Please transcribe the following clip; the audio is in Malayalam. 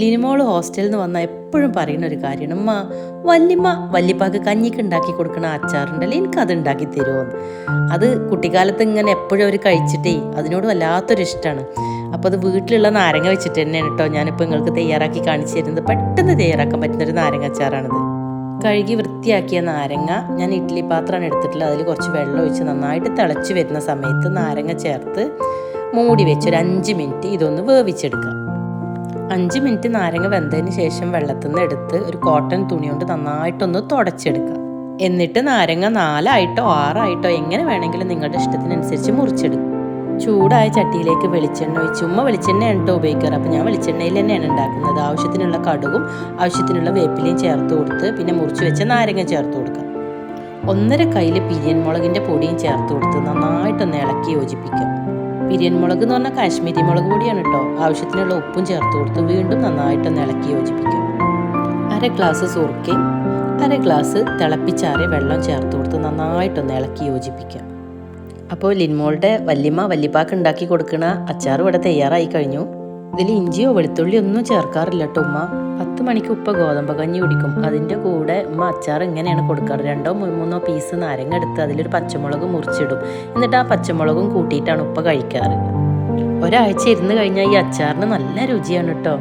ലിനിമോൾ ഹോസ്റ്റലിൽ നിന്ന് വന്നാൽ എപ്പോഴും പറയുന്ന ഒരു കാര്യമാണ് ഉമ്മ വല്യമ്മ വല്യപ്പാക്ക് കഞ്ഞിക്ക് ഉണ്ടാക്കി കൊടുക്കണ അച്ചാറുണ്ടല്ലോ എനിക്കത് ഉണ്ടാക്കി തരുമോന്ന് അത് കുട്ടിക്കാലത്ത് ഇങ്ങനെ എപ്പോഴും അവർ കഴിച്ചിട്ടേ അതിനോട് വല്ലാത്തൊരു ഇഷ്ടമാണ് അപ്പോൾ അത് വീട്ടിലുള്ള നാരങ്ങ വെച്ചിട്ട് തന്നെയാണ് കേട്ടോ ഞാനിപ്പോൾ നിങ്ങൾക്ക് തയ്യാറാക്കി കാണിച്ചു തരുന്നത്. പെട്ടെന്ന് തയ്യാറാക്കാൻ പറ്റുന്ന ഒരു നാരങ്ങ അച്ചാറാണിത്. കഴുകി വൃത്തിയാക്കിയ നാരങ്ങ ഞാൻ ഇഡ്ഡലി പാത്രമാണ് എടുത്തിട്ടുള്ളത്. അതിൽ കുറച്ച് വെള്ളം ഒഴിച്ച് നന്നായിട്ട് തിളച്ച് വരുന്ന സമയത്ത് നാരങ്ങ ചേർത്ത് മൂടി വെച്ച് ഒരു അഞ്ച് മിനിറ്റ് ഇതൊന്ന് വേവിച്ചെടുക്കാം അഞ്ച് മിനിറ്റ് നാരങ്ങ വെന്തതിന് ശേഷം വെള്ളത്തിൽ നിന്ന് എടുത്ത് ഒരു കോട്ടൺ തുണി കൊണ്ട് നന്നായിട്ടൊന്ന് തുടച്ചെടുക്കുക. എന്നിട്ട് നാരങ്ങ നാലായിട്ടോ ആറായിട്ടോ എങ്ങനെ വേണമെങ്കിലും നിങ്ങളുടെ ഇഷ്ടത്തിനനുസരിച്ച് മുറിച്ചെടുക്കും ചൂടായ ചട്ടിയിലേക്ക് വെളിച്ചെണ്ണ ഒഴിച്ച് ഉമ്മ വെളിച്ചെണ്ണയാണ് കേട്ടോ ഉപയോഗിക്കാറ്. അപ്പോൾ ഞാൻ വെളിച്ചെണ്ണയിൽ തന്നെയാണ് ഉണ്ടാക്കുന്നത്. ആവശ്യത്തിനുള്ള കടുകും ആവശ്യത്തിനുള്ള വേപ്പിലയും ചേർത്ത് കൊടുത്ത് പിന്നെ മുറിച്ച് വെച്ച നാരങ്ങ ചേർത്ത് കൊടുക്കുക. ഒന്നര കയ്യിൽ പിരിയൻ മുളകിന്റെ പൊടിയും ചേർത്ത് കൊടുത്ത് നന്നായിട്ടൊന്ന് ഇളക്കി യോജിപ്പിക്കുക. പിരിയൻ മുളക് എന്ന് പറഞ്ഞാൽ കാശ്മീരി മുളക് കൂടിയാണ് കേട്ടോ. ആവശ്യത്തിനുള്ള ഉപ്പും ചേർത്ത് കൊടുത്ത് വീണ്ടും നന്നായിട്ട് ഇളക്കി യോജിപ്പിക്കും. അര ഗ്ലാസ് സുറുക്കയും അര ഗ്ലാസ് തിളപ്പിച്ചാറിയ വെള്ളം ചേർത്ത് കൊടുത്ത് നന്നായിട്ടൊന്ന് ഇളക്കി യോജിപ്പിക്കുക. അപ്പോൾ ലിൻമോളുടെ വല്യമ്മ വല്യപ്പാക്ക് ഉണ്ടാക്കി കൊടുക്കുന്ന അച്ചാർ ഇവിടെ തയ്യാറായി കഴിഞ്ഞു. ഇതിൽ ഇഞ്ചിയോ വെളുത്തുള്ളിയോ ഒന്നും ചേർക്കാറില്ല കേട്ടോ ഉമ്മ. പത്ത് മണിക്ക് ഉപ്പ ഗോതമ്പ് കഞ്ഞി കുടിക്കും. അതിന്റെ കൂടെ ഉമ്മ അച്ചാർ ഇങ്ങനെയാണ് കൊടുക്കാറ്. രണ്ടോ മൂന്നോ പീസ് നാരങ്ങ എടുത്ത് അതിലൊരു പച്ചമുളക് മുറിച്ചിടും. എന്നിട്ട് ആ പച്ചമുളകും കൂട്ടിയിട്ടാണ് ഉപ്പ കഴിക്കാറ്. ഒരാഴ്ച ഇരുന്ന് കഴിഞ്ഞാൽ ഈ അച്ചാറിന് നല്ല രുചിയാണ് കേട്ടോ.